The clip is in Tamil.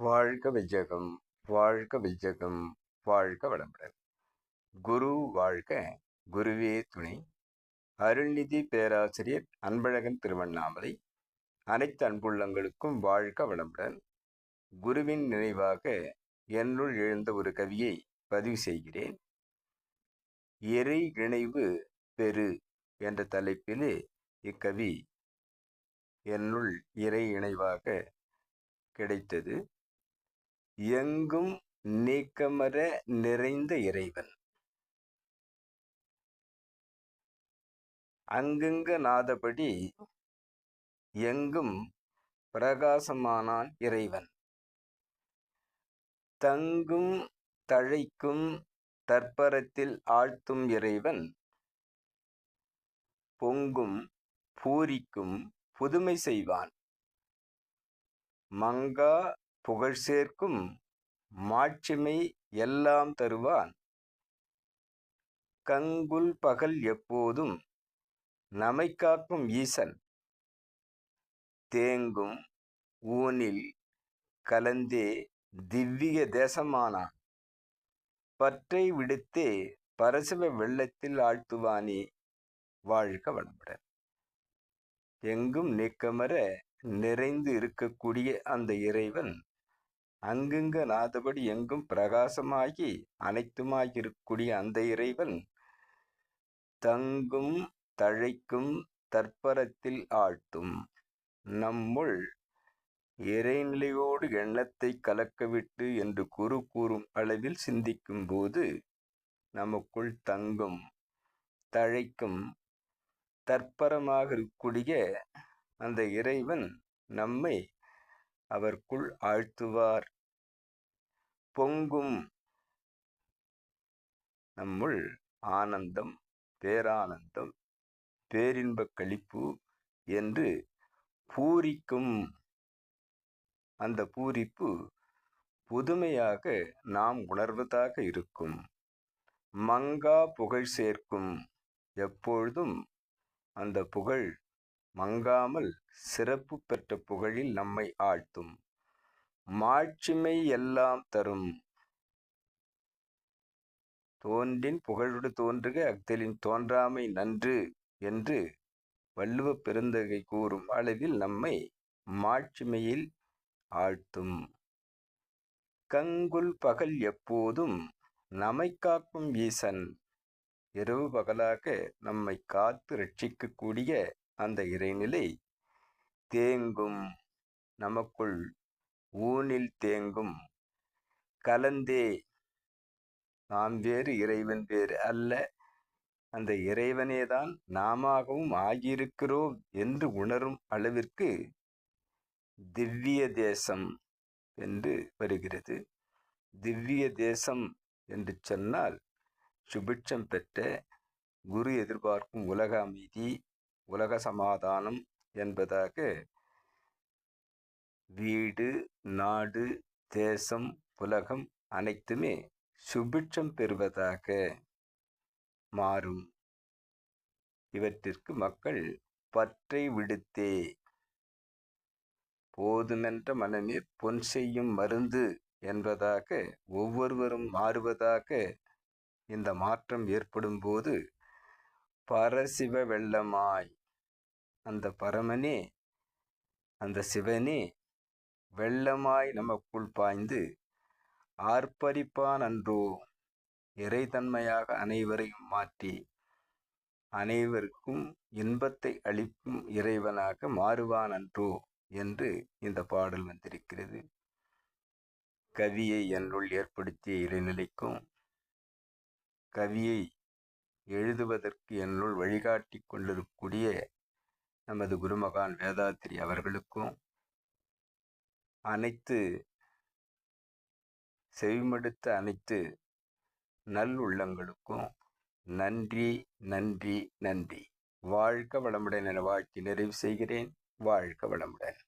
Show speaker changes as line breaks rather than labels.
வாழ்க விஜயகம் வாழ்க விஜயகம் வாழ்க வளமுடன். குரு வாழ்க குருவே துணை. அருள்நிதி பேராசிரியர் அன்பழகன் திருவண்ணாமலை. அனைத்து அன்புள்ளங்களுக்கும் வாழ்க வளமுடன். குருவின் நினைவாக என்னுள் எழுந்த ஒரு கவியை பதிவு செய்கிறேன். இறை இணைவு பெரு என்ற தலைப்பிலே இக்கவி என்னுள் இறை இணைவாக கிடைத்தது. எங்கும் நீக்கமர நிறைந்த இறைவன். அங்குங்க நாதபடி எங்கும் பிரகாசமானான் இறைவன். தங்கும் தழைக்கும் தற்பரத்தில் ஆழ்த்தும் இறைவன். பொங்கும் பூரிக்கும் புதுமை செய்வான். மங்கா புகழ் சேர்க்கும் மாட்சிமை எல்லாம் தருவான். கங்குல் பகல் எப்போதும் நமை காக்கும் ஈசன். தேங்கும் ஊனில் கலந்தே திவ்விய தேசமானான். பற்றை விடுத்தே பரசிவ வெள்ளத்தில் ஆழ்த்துவானே வாழ்க வளமுடன். எங்கும் நீக்கமர நிறைந்து இருக்கக்கூடிய அந்த இறைவன் அங்குங்க நாதபடி எங்கும் பிரகாசமாகி அனைத்துமாயிருக்கூடிய அந்த இறைவன் தங்கும் தழைக்கும் தற்பரத்தில் ஆழ்த்தும். நம்முள் இறைநிலையோடு எண்ணத்தை கலக்கவிட்டு என்று குறு கூறும் அளவில் சிந்திக்கும் போது நமக்குள் தங்கும் தழைக்கும் தற்பரமாக இருக்கக்கூடிய அந்த இறைவன் நம்மை அவர்க்குள் ஆழ்த்துவார். பொங்கும் நம்முள் ஆனந்தம் பேரானந்தம் பேரின்பக் கழிப்பு என்று பூரிக்கும் அந்த பூரிப்பு புதுமையாக நாம் உணர்வதாக இருக்கும். மங்கா புகழ் சேர்க்கும் எப்பொழுதும் அந்த புகழ் மங்காமல் சிறப்பு பெற்ற புகழில் நம்மை ஆழ்த்தும். மாட்சிமை எல்லாம் தரும். தோன்றின் புகழோடு தோன்றுக அக்தலின் தோன்றாமை நன்று என்று வள்ளுவ பெருந்தகை கூறும் அளவில் நம்மை மாட்சிமையில் ஆழ்த்தும். கங்குல் பகல் எப்போதும் நம்மை காக்கும் ஈசன். இரவு பகலாக நம்மை காத்து ரட்சிக்கக்கூடிய அந்த இறைநிலை தேங்கும் நமக்குள் ஊனில் தேங்கும். கலந்தே நாம் வேறு இறைவன் வேறு அல்ல. அந்த இறைவனே தான் நாமவும் ஆகியிருக்கிறோம் என்று உணரும் அளவிற்கு திவ்ய தேசம் என்று வருகிறது. திவ்ய தேசம் என்று சொன்னால் சுபிட்சம் பெற்ற குரு எதிர்பார்க்கும் உலக அமைதி உலக சமாதானம் என்பதாக வீடு நாடு தேசம் உலகம் அனைத்துமே சுபிட்சம் பெறுவதாக மாறும். இவற்றிற்கு மக்கள் பற்றை விடுத்தே போதுமென்ற மனமே பொன் செய்யும் மருந்து என்பதாக ஒவ்வொருவரும் மாறுவதாக இந்த மாற்றம் ஏற்படும் போது பரசிவ வெள்ளமாய் அந்த பரமனே அந்த சிவனே வெள்ளமாய் நமக்குள் பாய்ந்து ஆர்ப்பரிப்பான் அன்றோ இறைத்தன்மையாக அனைவரையும் மாற்றி அனைவருக்கும் இன்பத்தை அளிக்கும் இறைவனாக மாறுவான் அன்றோ என்று இந்த பாடல் வந்திருக்கிறது. கவியை என்னுள் ஏற்படுத்திய இறைநிலைக்கும் கவியை எழுதுவதற்கு என்னுள் வழிகாட்டி கொண்டிருக்கக்கூடிய நமது குருமகான் வேதாத்திரி அவர்களுக்கும் அனைத்து செவிமடுத்த அனைத்து நல் உள்ளங்களுக்கும் நன்றி நன்றி நன்றி. வாழ்க வளமுடன் என வாழ்த்தி நிறைவு செய்கிறேன். வாழ்க வளமுடன்.